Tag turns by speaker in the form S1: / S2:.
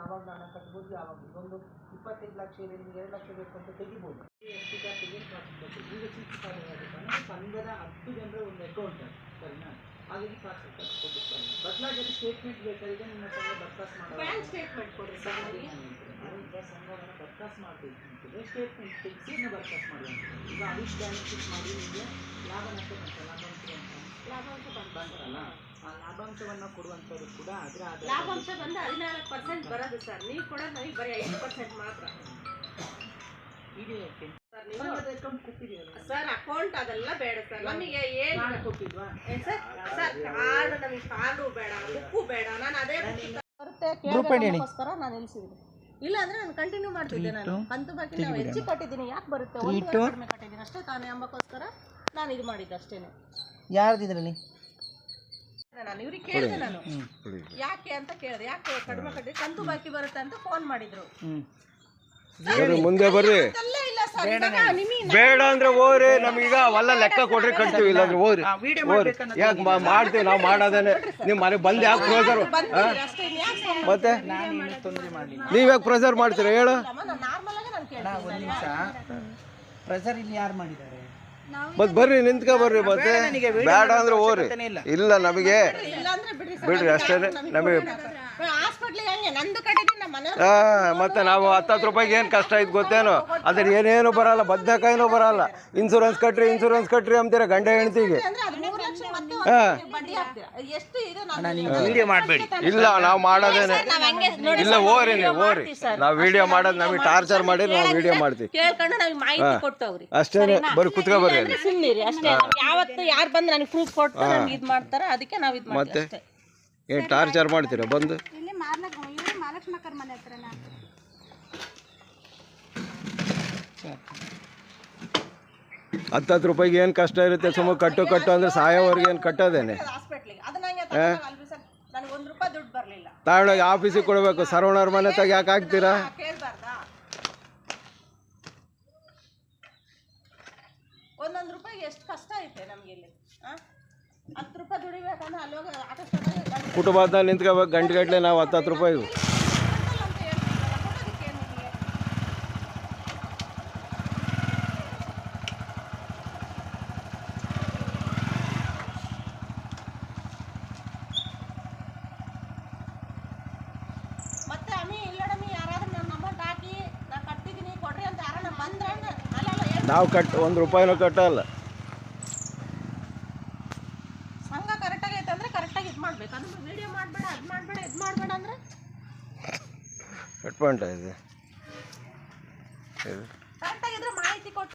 S1: ಯಾವಾಗ ಹಣ ಕಟ್ಬೋದು ಯಾವಾಗ ಇದೊಂದು ಇಪ್ಪತ್ತೈದು ಲಕ್ಷ ಇದೆ ನಿಮ್ಗೆ ಎರಡು ಲಕ್ಷ ಬೇಕು ಅಂತ ತೆಗಿಬೋದು ಎಸ್ ಟಿ ಕಾರ್ಡ್ ತೆಗೆದು ಕಾಸು ಈಗ ಸಿ ಸಿ ಕಾರ್ಡ್ ಆಗಬೇಕು ಸಂಘದ ಹತ್ತು ಜನರ ಒಂದು ಅಕೌಂಟ್ ಸರಿನಾ ಹಾಗಾಗಿ ಕಾಸು ಕಟ್ಕೊಟ್ಟಿರ್ತಾರೆ ಬದಲಾಗಿ ಸ್ಟೇಟ್ಮೆಂಟ್ ಬೇಕಾಗಿದೆ ನಿಮ್ಮ ಸಂಘ ಬರ್ಕಾಸ್
S2: ಬ್ಯಾಂಕ್ ಸ್ಟೇಟ್ಮೆಂಟ್ ಕೊಡ್ರಿ ಸರ್ ನನಗೆ
S1: ಈಗ ಸಂಘವನ್ನು ಬರ್ಕಾಸ್ ಮಾಡಬೇಕು ಅಂತಿದ್ರೆ ಸ್ಟೇಟ್ಮೆಂಟ್ ತೆಗೆಸಿ ನಾವು ಬರ್ಕಾಸ್ ಮಾಡುವಂಥ ಈಗ ಅವಿಷ್ ಬ್ಯಾಲೆನ್ಸ್ ಶೀಟ್ ಮಾಡಿ ನಿಮಗೆ ಲಾಭ ಲಾಭಾಂಶವನ್ನು ಕೊಡುವಂತದ್ದು ಕೂಡ ಅದರ
S2: ಲಾಭಾಂಶ ಬಂದು ಹದಿನಾಲ್ಕು ಪರ್ಸೆಂಟ್ ಬರೋದು ಸರ್ ನೀವು ಕೂಡ ನನಗೆ ಬರೀ ಐದು ಪರ್ಸೆಂಟ್ ಮಾತ್ರ.
S1: ಇದೆ ಯಾಕೆ?
S2: ಸರ್ ನೀವು
S1: ಅಕೌಂಟ್ ಕೊಟ್ಟಿದ್ದೀರಲ್ಲ
S2: ಸರ್ ಅಕೌಂಟ್ ಅದೆಲ್ಲ ಬೇಡ ಸರ್ ನಮಗೆ ಏನು ಏನ್ ಸರ್ ಸರ್ ಕಾರ್ಡ್ ನಮಗೆ ಕಾರ್ಡು ಬೇಡ ಬುಕ್ಕು ಬೇಡ. ನಾನು ಅದೇ ಬರುತ್ತೆ ಕೇಳೋದಕ್ಕೋಸ್ಕರ ನಾನು ನಿಲ್ಸಿದ್ದೀನಿ ಇಲ್ಲ ಅಂದ್ರೆ ನಾನು ಕಂಟಿನ್ಯೂ ಮಾಡ್ತಿದ್ದೆ ನಾನು. ಕಂತು ಬಾಕಿ ನಾವು ಹೆಚ್ಚು ಕಟ್ಟಿದ್ದೀನಿ. ಯಾಕೆ ಬರುತ್ತೆ? ಒಂದು ಕಟ್ಟಿದ್ದೀನಿ. ಅಷ್ಟೇ ತಾನೇ ಅಂಬಕ್ಕೋಸ್ಕರ ನಾನು ಇದು ಮಾಡಿದ್ದೆ ಅಷ್ಟೇನೆ.
S1: ಯಾರ್ದು
S2: ನಾನು ಇವ್ರಿಗೆ ಕೇಳಿದೆ ನಾನು. ಯಾಕೆ ಅಂತ ಕೇಳಿದೆ ಯಾಕೆ ಕಡಿಮೆ ಕಟ್ಟಿ ಕಂತು ಬಾಕಿ ಬರುತ್ತೆ ಅಂತ ಫೋನ್ ಮಾಡಿದ್ರು.
S3: ಮುಂದೆ ಬರ್ರಿ.
S2: ಇಲ್ಲ ಸರ್ ಇವಾಗ ನಿಮಗೆ
S3: ಬೇಡ ಅಂದ್ರೆ ಹೋಗ್ರಿ ನಮಗೀಗ ಅವೆಲ್ಲ ಲೆಕ್ಕ ಕೊಡ್ರಿ ಕಟ್ತೀವಿ ಇಲ್ಲಾಂದ್ರೆ ಹೋಗ್ರಿ.
S1: ವಿಡಿಯೋ
S3: ಹೋಗ್ರಿ. ಯಾಕೆ ಮಾಡ್ತೀವಿ ನಾವು ಮಾಡೋದೇನೆ. ನಿಮ್ಮ ಮನೆಗೆ ಬಂದು ಯಾಕೆ ಪ್ರೊಸರ್
S2: ಬಂದಿದ್ದೀರಿ ಅಷ್ಟೇ?
S3: ಮತ್ತೆ? ನೀವು ಯಾಕೆ ಪ್ರೆಸರ್ ಮಾಡ್ತೀರಾ? ಹೇಳು.
S2: ನಾರ್ಮಲ್ ಆಗಿ ನಾನು ಕೇಳ್ತೀನಿ
S1: ಒಂದು ನಿಮಿಷ. ಪ್ರೆಸರ್ ಇಲ್ಲಿ ಯಾರು ಮಾಡಿದ್ದಾರೆ?
S3: ಮತ್ತೆ ಬರ್ರಿ ನಿಂತ್ಕೊ ಬರ್ರಿ ಮತ್ತೆ ಬೇಡ ಅಂದ್ರೆ ಹೋಗ್ರಿ.
S1: ಇಲ್ಲ.
S3: ನಮಗೆ.
S2: ಬಿಡ್ರಿ
S3: ಅಷ್ಟೇ ನಮಗೆ ಮತ್ತೆ ನಾವು ಹತ್ತತ್ತು ರೂಪಾಯಿಗೆ ಏನು ಕಷ್ಟ ಐತೆ ಗೊತ್ತೇನು? ಅದ್ರ ಏನೇನು ಬರಲ್ಲ ಬದ್ನೆಕಾಯಿನೂ ಬರಲ್ಲ. ಇನ್ಸೂರೆನ್ಸ್ ಕಟ್ಟ್ರಿ ಇನ್ಸೂರೆನ್ಸ್ ಕಟ್ಟ್ರಿ ಅಂತೀರ ಗಂಡ ಹೆಣ್ತಿಗೆ
S2: ಅಂದ್ರೆ ಅದು ಮೂರು ಲಕ್ಷ ಮತ್ತೆ ಬಡ್ಡಿ ಹಾಕ್ತೀರಾ? ಎಷ್ಟು ಇದು ನಾನು
S1: ವಿಡಿಯೋ ಮಾಡಬೇಡಿ.
S3: ಇಲ್ಲ ನಾವು ಮಾಡೋದೇನೆ. ಇಲ್ಲ ಓರಿ ನೀವು ಹೋಗ್ರಿ ನಾವು ವಿಡಿಯೋ ಮಾಡೋದು ನಮಗೆ ಟಾರ್ಚರ್ ಮಾಡಿ ನಾವು ವಿಡಿಯೋ ಮಾಡ್ತೀವಿ. ಅಷ್ಟೇನೆ ಬರೀ ಕುತ್ಕೊ ಬರ್ರಿ.
S2: ಯಾವತ್ತು ಯಾರು ಬಂದ್ರೆ ನನಗೆ ಪ್ರೂಫ್ ಕೊಟ್ಟು ನಮ್ಗೆ ಇದು ಮಾಡ್ತಾರ ಅದಕ್ಕೆ ನಾವು ಇದು ಮಾಡ್ತೀವಿ ಅಷ್ಟೇ.
S3: ಏನು ಟಾರ್ಚರ್ ಮಾಡ್ತೀರಾ ಬಂದು?
S2: ಮಾರ್ಲಕ್ ಇವ್ರು ಮಹಾಲಕ್ಷ್ಮಕ್ಕರ್ ಮನೆ ಹತ್ರನ?
S3: ಹತ್ತತ್ತು ರೂಪಾಯಿಗೆ ಏನು ಕಷ್ಟ ಇರುತ್ತೆ? ಸುಮ್ಮ ಕಟ್ಟು ಕಟ್ಟು ಅಂದ್ರೆ ಸಾಯೋವರೆಗೆ ಏನು ಕಟ್ಟೋದೇನೆ?
S2: ಹಾಸ್ಪಿಟ್ಲಿಗೆ ಅದು ನಂಗೆ ತಗೊಳಲ್ರಿ ನನಗೆ ಒಂದು ರೂಪಾಯಿ ದುಡ್ಡು ಬರಲಿಲ್ಲ.
S3: ತಗೊಂಡೋಗಿ ಆಫೀಸಿಗೆ ಕೊಡಬೇಕು. ಸರವಣವ್ರ ಮನೆ ತಗ ಯಾಕೆ ಹಾಕ್ತೀರಾ?
S2: ಕೇಳ್ಬಾರ್ದಾ? ಒಂದೊಂದು ರೂಪಾಯಿಗೆ ಎಷ್ಟು ಕಷ್ಟ ಐತೆ ನಮಗೆ ಇಲ್ಲಿ? ಹತ್ತು ರೂಪಾಯಿ ದುಡಿಬೇಕಂದ್ರೆ ಅಲ್ಲಿ ಹೋಗಿ ಆಟೋ ಸ್ಟ್ಯಾಂಡಲ್ಲಿ
S3: ಕುಟುಂಬದ ನಿಂತ್ಕೋಬೇಕು ಗಂಟೆ ಗಟ್ಟಲೆ ನಾವು
S2: ಹತ್ತು ಹತ್ತು ರೂಪಾಯಿ
S3: ನಾವು ಕಟ್ ಒಂದು ರೂಪಾಯಿನೂ ಕಟ್ಟಲ್ಲ
S2: ಸಂಘ ಕರೆಕ್ಟಾಗಿ ಐತೆ ಅಂದ್ರೆ ಕರೆಕ್ಟಾಗಿ ಇದು ಮಾಡ್ಬೇಕು. ಅದು ವಿಡಿಯೋ ಮಾಡಬೇಡ ಅದು ಮಾಡಬೇಡ ಇದು ಮಾಡಬೇಡ ಅಂದ್ರೆ?
S3: ಪಾಯಿಂಟ್ ಇದೆ
S2: ಮಾಹಿತಿ ಕೊಟ್ಟು.